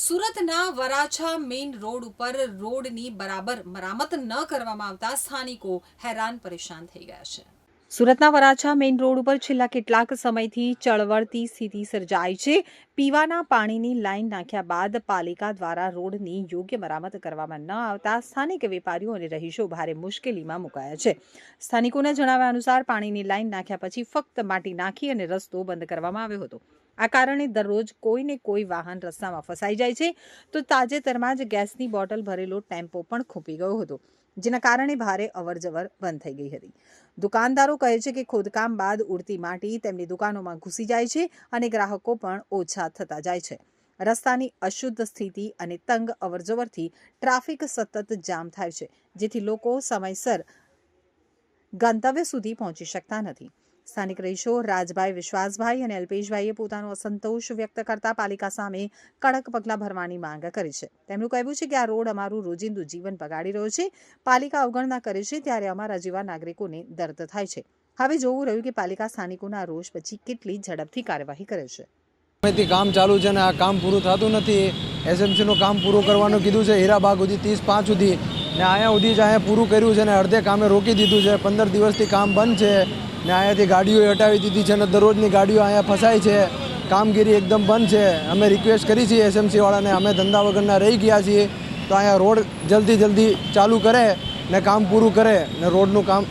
સુરતના Varachha main road ઉપર રોડની બરાબર મરામત ન કરવામાં આવતા સ્થાનિકો હેરાન પરેશાન થઈ ગયા છે. સુરતના વરાછા મેઇન રોડ ઉપર છેલ્લા કેટલાક સમયથી ચળવળતી સ્થિતિ સર્જાઈ છે. પીવાના પાણીની લાઇન નાખ્યા બાદ પાલિકા દ્વારા રોડની યોગ્ય મરામત કરવામાં ન આવતા સ્થાનિક વેપારીઓ અને રહીશો ભારે મુશ્કેલીમાં મુકાયા છે. સ્થાનિકોના જણાવ્યા અનુસાર પાણીની લાઇન નાખ્યા પછી ફક્ત માટી નાખી અને રસ્તો બંધ કરવામાં આવ્યો હતો. આ કારણે દરરોજ કોઈને કોઈ વાહન રસ્તામાં ફસાઈ જાય છે. તો તાજેતરમાં જ ગેસની બોટલ ભરેલો ટેમ્પો પણ ખૂંપી ગયો હતો, જેના કારણે ભારે અવરજવર બંધ થઈ ગઈ હતી. દુકાનદારો કહે છે કે ખોદકામ બાદ ઉડતી માટી તેમની દુકાનોમાં ઘૂસી જાય છે અને ગ્રાહકો પણ ઓછા થતા જાય છે. રસ્તાની અશુદ્ધ સ્થિતિ અને તંગ અવરજવરથી ટ્રાફિક સતત જામ થાય છે, જેથી લોકો સમયસર ગંતવ્ય સુધી પહોંચી શકતા નથી. સ્થાનિક રહીશો રાજભાઈ વિશ્વાસભાઈ અને અલ્પેશભાઈએ પોતાનો અસંતોષ વ્યક્ત કરતા પાલિકા સામે કડક પગલાં ભરવાની માંગ કરી છે. તેમનું કહેવું છે કે આ રોડ અમારું રોજિંદુ જીવન બગાડી રહ્યો છે. પાલિકા અવગણના કરે છે ત્યારે અમારા જેવા નાગરિકોને દર્દ થાય છે. હવે જોવું રહ્યું કે પાલિકા સ્થાનિકોના રોષ પછી કેટલી ઝડપથી કાર્યવાહી કરે છે. સમયથી કામ ચાલુ છે ને આ કામ પૂરું થતું નથી. એસએમસીનું કામ પૂરું કરવાનું કીધું છે. હીરાબાગ સુધી ત્રીસ પાંચ સુધી. ને અહીંયા સુધી જ અહીંયા પૂરું કર્યું છે ને અડધે કામે રોકી દીધું છે. પંદર દિવસથી કામ બંધ છે. ને અહીંયાથી ગાડીઓ હટાવી દીધી છે અને દરરોજની ગાડીઓ અહીંયા ફસાય છે. કામગીરી એકદમ બંધ છે. અમે રિક્વેસ્ટ કરી છીએ એસએમસી વાળાને અમે ધંધા વગરના રહી ગયા છીએ. તો અહીંયા રોડ જલ્દી જલ્દી ચાલુ કરે ને કામ પૂરું કરે ને રોડનું કામ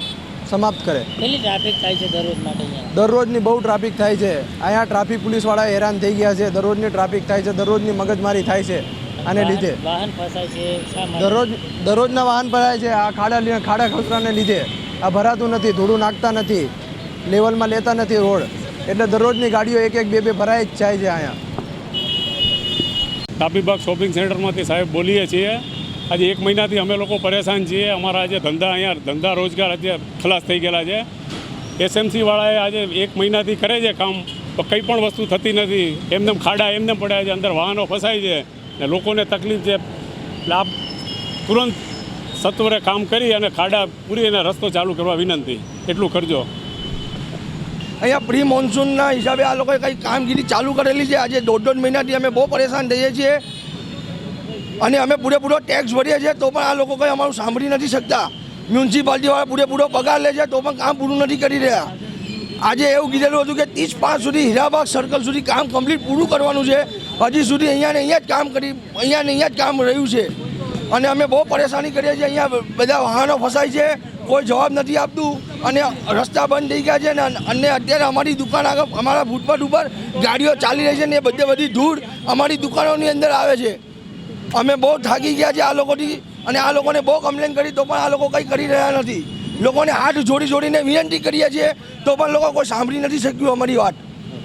સમાપ્ત કરે. કેટલી ટ્રાફિક થાય છે દરરોજ માટે દરરોજની બહુ ટ્રાફિક થાય છે. અહીંયા ટ્રાફિક પોલીસવાળા હેરાન થઈ ગયા છે. દરરોજની ટ્રાફિક થાય છે. દરરોજની મગજમારી થાય છે. આને લીધે. વાહન ફસાય છે. દરરોજ દરરોજના વાહન ભરાય છે. આ ખાડા ખાડા ખસરાને લીધે. આ ભરાતું નથી ધૂળું નાખતા નથી. લેવલમાં લેતા નથી રોડ. એટલે દરરોજની ગાડીઓ એક એક બે બે ભરાય જ જાય છે અહીંયા. તાપીબાગ શોપિંગ સેન્ટરમાંથી સાહેબ બોલીએ છીએ. આજે એક મહિનાથી અમે લોકો પરેશાન છીએ. અમારા આજે ધંધા અહીંયા, ધંધા રોજગાર આજે ખલાસ થઈ ગયેલા છે. એસએમસીવાળાએ આજે એક મહિનાથી કરે છે કામ, તો કંઈ પણ વસ્તુ થતી નથી. એમને ખાડા એમને પડ્યા છે, અંદર વાહનો ફસાય છે. ને લોકોને તકલીફ છે. એટલે આપ તુરંત સત્વરે કામ કરી અને ખાડા પૂરી અને રસ્તો ચાલુ કરવા વિનંતી. એટલું કરજો. અહીંયા પ્રી મોન્સૂનના હિસાબે આ લોકોએ કંઈ કામગીરી ચાલુ કરેલી છે. આજે દોઢ દોઢ મહિનાથી અમે બહુ પરેશાન થઈએ છીએ અને અમે પૂરેપૂરો ટેક્સ ભરીએ છીએ, તો પણ આ લોકો કંઈ અમારું સાંભળી નથી શકતા. મ્યુનિસિપાલિટીવાળા પૂરેપૂરો પગાર લે છે, તો પણ કામ પૂરું નથી કરી રહ્યા. આજે એવું કીધેલું હતું કે ત્રીસ પાંચ સુધી હીરાબાગ સર્કલ સુધી કામ કમ્પ્લીટ પૂરું કરવાનું છે. હજી સુધી અહીંયા ને અહીંયા જ કામ કરી, અહીંયા ને અહીંયા જ કામ રહ્યું છે. અને અમે બહુ પરેશાની કરીએ છીએ. અહીંયા બધા વાહનો ફસાય છે. કોઈ જવાબ નથી આપતું અને રસ્તા બંધ થઈ ગયા છે ને અને અત્યારે અમારી દુકાન આગળ અમારા ફૂટપાથ ઉપર ગાડીઓ ચાલી રહી છે ને એ બધે બધી ધૂળ અમારી દુકાનોની અંદર આવે છે. અમે બહુ થાકી ગયા છે આ લોકોથી અને આ લોકોને બહુ કમ્પ્લેન કરી તો પણ આ લોકો કંઈ કરી રહ્યા નથી. લોકોને હાથ જોડી જોડીને વિનંતી કરીએ છીએ તો પણ લોકો કોઈ સાંભળી નથી શક્યું અમારી વાત.